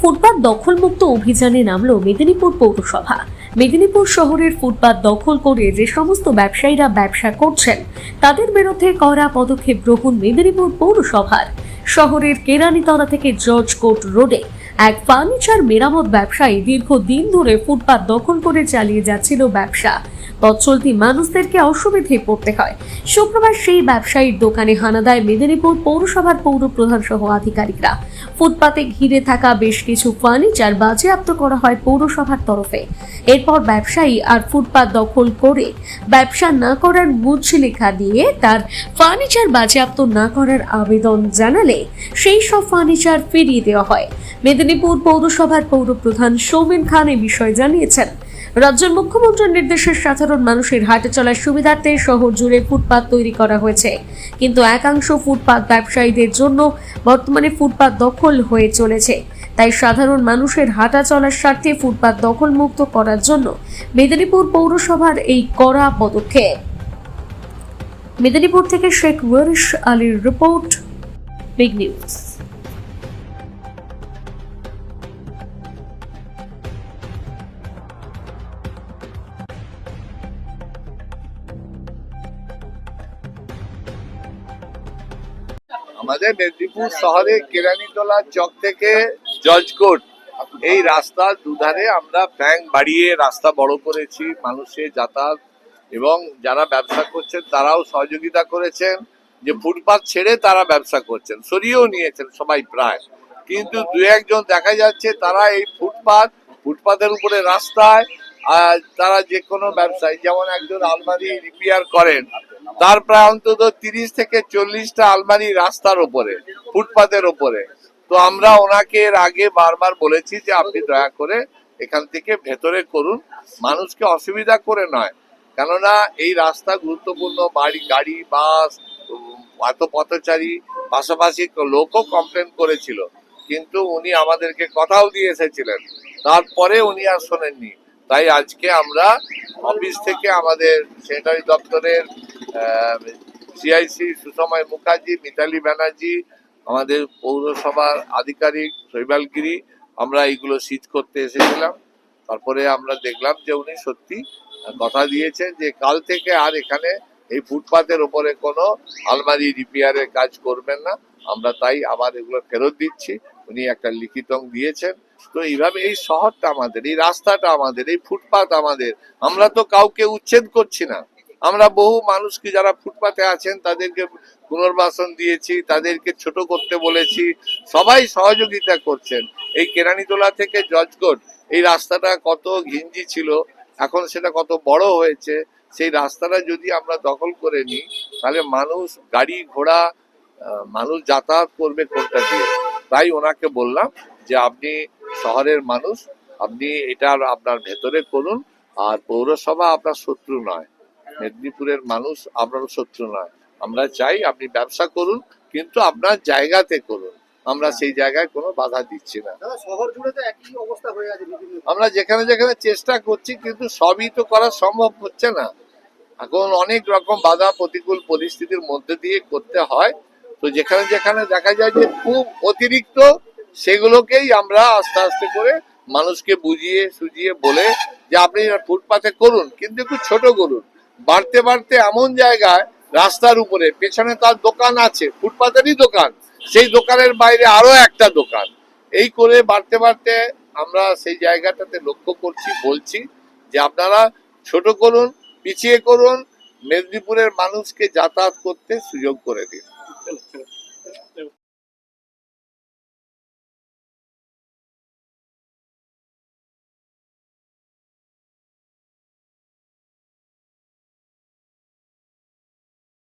ফুটপাত দখলমুক্ত অভিযানে নামল মেদিনীপুর পৌরসভা। মেদিনীপুর শহরের ফুটপাত দখল করে যে সমস্ত ব্যবসায়ীরা ব্যবসা করছেন, তাদের বিরুদ্ধে করা পদক্ষেপ গ্রহণ মেদিনীপুর পৌরসভার। শহরের কেরানীতলা থেকে জর্জ কোর্ট রোডে এক ফার্নিচার মেরামত ব্যবসায়ী দীর্ঘদিন ধরে ফুটপাত দখল করে চালিয়ে যাচ্ছিল ব্যবসা। পথ চলতি মানুষদেরকে অসুবিধে পড়তে হয়। শুক্রবার সেই ব্যবসায়ীর দোকানে হানা দেয় মেদিনীপুর পৌরসভার পৌর প্রধান সহ আধিকারিকরা। ফুটপাতে ঘিরে থাকা বেশ কিছু ফার্নিচার বাজেয়াপ্ত করা হয় পৌরসভার তরফে। এরপর ব্যবসায়ী আর ফুটপাত দখল করে ব্যবসা না করার মুচলেখা দিয়ে তার ফার্নিচার বাজেয়াপ্ত না করার আবেদন জানালে সেই সব ফার্নিচার ফিরিয়ে দেওয়া হয়। মেদিনীপুর পৌরসভার পৌর প্রধান সৌমেন খান এ বিষয়ে জানিয়েছেন। রাজ্যের মুখ্যমন্ত্রীর নির্দেশে সাধারণ মানুষের হাঁটা চলার সুবিধার্থে শহর জুড়ে ফুটপাত তৈরি করা হয়েছে। কিন্তু একাংশ ফুটপাত ব্যবসায়ীদের জন্য বর্তমানে ফুটপাত দখল হয়ে চলেছে। তাই সাধারণ মানুষের হাঁটা চলার স্বার্থে ফুটপাত দখল মুক্ত করার জন্য মেদিনীপুর পৌরসভার এই কড়া পদক্ষেপ। মেদিনীপুর থেকে শেখ ওয়ারিশ আলীর রিপোর্ট, বিগ নিউজ। আমাদের মেদিনীপুর শহরে কেরানীতলা চক থেকে জজকোট। এই রাস্তার দুধারে আমরা ব্যাংক বাড়িয়ে রাস্তা বড় করেছি মানুষের যাতায়াত এবং যারা ব্যবসা করছেন তারাও সহযোগিতা করেছেন। যে ফুটপাথ ছেড়ে তারা ব্যবসা করছেন সরিয়েও নিয়েছেন সবাই প্রায়। কিন্তু দু একজন দেখা যাচ্ছে তারা এই ফুটপাথ ফুটপাতের উপরে রাস্তায় আর তারা যে কোনো ব্যবসায়ী যেমন একজন আলমারি রিপেয়ার করেন তার প্রায় অন্তত তিরিশ থেকে চল্লিশটা আলমারি রাস্তার ওপরে, ফুটপাতের ওপরে। তো আমরা ওনাকে এর আগে বারবার বলেছি যে আপনি দয়া করে এখান থেকে ভেতরে করুন। মানুষকে অসুবিধা করে নয়। কেননা এই রাস্তা গুরুত্বপূর্ণ, বাড়ি, গাড়ি, বাস এত পথচারী, পাশাপাশি লোকও কমপ্লেন করেছিল। কিন্তু উনি আমাদেরকে কথাও দিয়ে এসেছিলেন। তারপরে উনি আর শোনেননি। তাই আজকে আমরা অফিস থেকে আমাদের সেক্রেটারি দপ্তরের সিআইসি সুসময় মুখার্জি, মিতালি ব্যানার্জি, আমাদের পৌরসভার আধিকারিক শৈবালগিরি, আমরা এইগুলো সিজ করতে এসেছিলাম। তারপরে আমরা দেখলাম যে উনি সত্যি কথা দিয়েছেন যে কাল থেকে আর এখানে এই ফুটপাতের ওপরে কোনো আলমারি রিপেয়ারের কাজ করবেন না। আমরা তাই আবার এগুলো ফেরত দিচ্ছি। উনি একটা লিখিত দিয়েছেন। তো এইভাবে এই শহরটা আমাদের, এই রাস্তাটা আমাদের, এই ফুটপাত আমাদের, আমরা তো কাউকে উচ্ছেদ করছি না। আমরা বহু মানুষকে যারা ফুটপাতে আছেন, তাদেরকে পুনর্বাসন দিয়েছি, তাদেরকে ছোট করতে বলেছি, সবাই সহযোগিতা করছেন। এই কেরানীতলা থেকে জজকোট, এই রাস্তাটা কত ঘিঞ্জি ছিল, এখন সেটা কত বড় হয়েছে, সেই রাস্তাটা যদি আমরা দখল করে নিই, তাহলে মানুষ গাড়ি ঘোড়া মানুষ যাতায়াত করবে কোনটা দিয়ে? তাই ওনাকে বললাম যে আপনি শহরের মানুষ আপনি এটা আপনার ভেতরে করুন আর পৌরসভা আপনার শত্রু নয়। মেদিনীপুরের মানুষ আপনার শত্রু নয়। আমরা চাই আপনি ব্যবসা করুন কিন্তু আপনার জায়গাতে করুন। আমরা সেই জায়গায় কোনো বাধা দিচ্ছি না। শহর জুড়ে তো একই অবস্থা হয়ে আছে আমরা যেখানে যেখানে চেষ্টা করছি কিন্তু সবই তো করা সম্ভব হচ্ছে না। এখন অনেক রকম বাধা প্রতিকূল পরিস্থিতির মধ্যে দিয়ে করতে হয়। তো যেখানে যেখানে দেখা যায় যে খুব অতিরিক্ত, সেগুলোকেই আমরা আস্তে আস্তে করে মানুষকে বুঝিয়ে সুজিয়ে বলে যে আপনি ফুটপাতে করুন, কিন্তু একটু ছোট করুন। বাড়তে বাড়তে এমন জায়গায় রাস্তার উপরে, পেছনে তার দোকান আছে, ফুটপাতেরই দোকান, সেই দোকানের বাইরে আরও একটা দোকান। এই করে বাড়তে বাড়তে আমরা সেই জায়গাটাতে লক্ষ্য করছি, বলছি যে আপনারা ছোট করুন, পিছিয়ে করুন মেদিনীপুরের মানুষকে যাতায়াত করতে সুযোগ করে দিন।